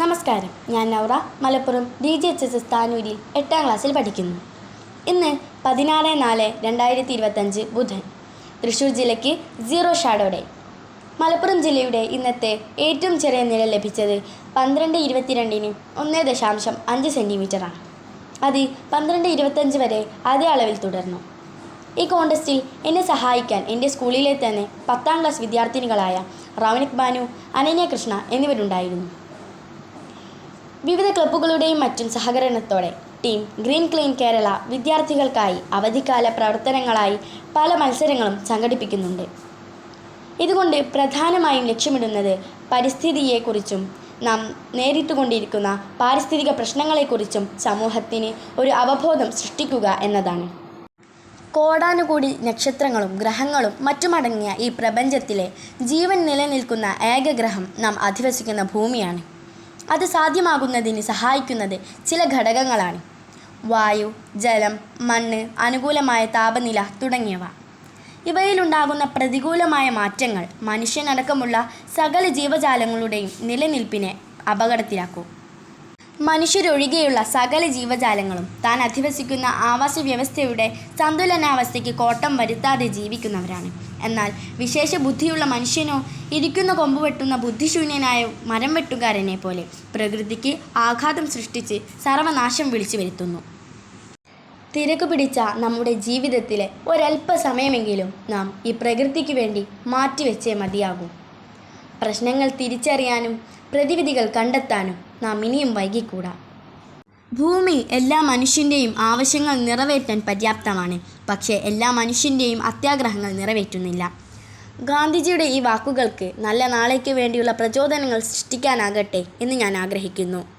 നമസ്കാരം. ഞാൻ Naura Malappuram D G H S S താനൂരിൽ എട്ടാം ക്ലാസ്സിൽ പഠിക്കുന്നു. ഇന്ന് പതിനാറ് നാല് രണ്ടായിരത്തി ഇരുപത്തഞ്ച് ബുധൻ. തൃശ്ശൂർ ജില്ലയ്ക്ക് സീറോ ഷാഡോ ഡേ മലപ്പുറം ജില്ലയുടെ ഇന്നത്തെ ഏറ്റവും ചെറിയ നില ലഭിച്ചത് പന്ത്രണ്ട് ഇരുപത്തിരണ്ടിന് ഒന്ന് ദശാംശം അഞ്ച് സെന്റിമീറ്ററാണ് അത് പന്ത്രണ്ട് ഇരുപത്തഞ്ച് വരെ അതേ അളവിൽ തുടർന്നു. ഈ കോണ്ടസ്റ്റിൽ എന്നെ സഹായിക്കാൻ എന്റെ സ്കൂളിലെ തന്നെ പത്താം ക്ലാസ് വിദ്യാർത്ഥിനികളായ റൗനിക് ബാനു അനന്യ കൃഷ്ണ എന്നിവരുണ്ടായിരുന്നു. വിവിധ ക്ലബ്ബുകളുടെയും മറ്റും സഹകരണത്തോടെ ടീം ഗ്രീൻ ക്ലീൻ കേരള വിദ്യാർത്ഥികൾക്കായി അവധിക്കാല പ്രവർത്തനങ്ങളായി പല മത്സരങ്ങളും സംഘടിപ്പിക്കുന്നുണ്ട്. ഇതുകൊണ്ട് പ്രധാനമായും ലക്ഷ്യമിടുന്നത് പരിസ്ഥിതിയെക്കുറിച്ചും നാം നേരിട്ടുകൊണ്ടിരിക്കുന്ന പാരിസ്ഥിതിക പ്രശ്നങ്ങളെക്കുറിച്ചും സമൂഹത്തിന് ഒരു അവബോധം സൃഷ്ടിക്കുക എന്നതാണ്. കോടാനുകൂടി നക്ഷത്രങ്ങളും ഗ്രഹങ്ങളും മറ്റുമടങ്ങിയ ഈ പ്രപഞ്ചത്തിലെ ജീവൻ നിലനിൽക്കുന്ന ഏക ഗ്രഹം നാം അധിവസിക്കുന്ന ഭൂമിയാണ്. അത് സാധ്യമാകുന്നതിന് സഹായിക്കുന്നത് ചില ഘടകങ്ങളാണ്. വായു ജലം മണ്ണ് അനുകൂലമായ താപനില തുടങ്ങിയവ. ഇവയിലുണ്ടാകുന്ന പ്രതികൂലമായ മാറ്റങ്ങൾ മനുഷ്യനടക്കമുള്ള സകല ജീവജാലങ്ങളുടെയും നിലനിൽപ്പിനെ അപകടത്തിലാക്കും. മനുഷ്യരൊഴികെയുള്ള സകല ജീവജാലങ്ങളും താൻ അധിവസിക്കുന്ന ആവാസ വ്യവസ്ഥയുടെ സന്തുലനാവസ്ഥയ്ക്ക് കോട്ടം വരുത്താതെ ജീവിക്കുന്നവരാണ്. എന്നാൽ വിശേഷ ബുദ്ധിയുള്ള മനുഷ്യനോ ഇരിക്കുന്ന കൊമ്പ് വെട്ടുന്ന ബുദ്ധിശൂന്യനായ മരം വെട്ടുകാരനെ പോലെ പ്രകൃതിക്ക് ആഘാതം സൃഷ്ടിച്ച് സർവനാശം വിളിച്ചു വരുത്തുന്നു. തിരക്ക് പിടിച്ച നമ്മുടെ ജീവിതത്തിലെ ഒരല്പ സമയമെങ്കിലും നാം ഈ പ്രകൃതിക്ക് വേണ്ടി മാറ്റിവെച്ചേ മതിയാകൂ. പ്രശ്നങ്ങൾ തിരിച്ചറിയാനും പ്രതിവിധികൾ കണ്ടെത്താനും നാം ഇനിയും വൈകിക്കൂടാ. ഭൂമി എല്ലാ മനുഷ്യന്റെയും ആവശ്യങ്ങൾ നിറവേറ്റാൻ പര്യാപ്തമാണ്. പക്ഷേ എല്ലാ മനുഷ്യന്റെയും അത്യാഗ്രഹങ്ങൾ നിറവേറ്റുന്നില്ല. ഗാന്ധിജിയുടെ ഈ വാക്കുകൾക്ക് നല്ല നാളേക്ക് വേണ്ടിയുള്ള പ്രചോദനങ്ങൾ സൃഷ്ടിക്കാനാകട്ടെ എന്ന് ഞാൻ ആഗ്രഹിക്കുന്നു.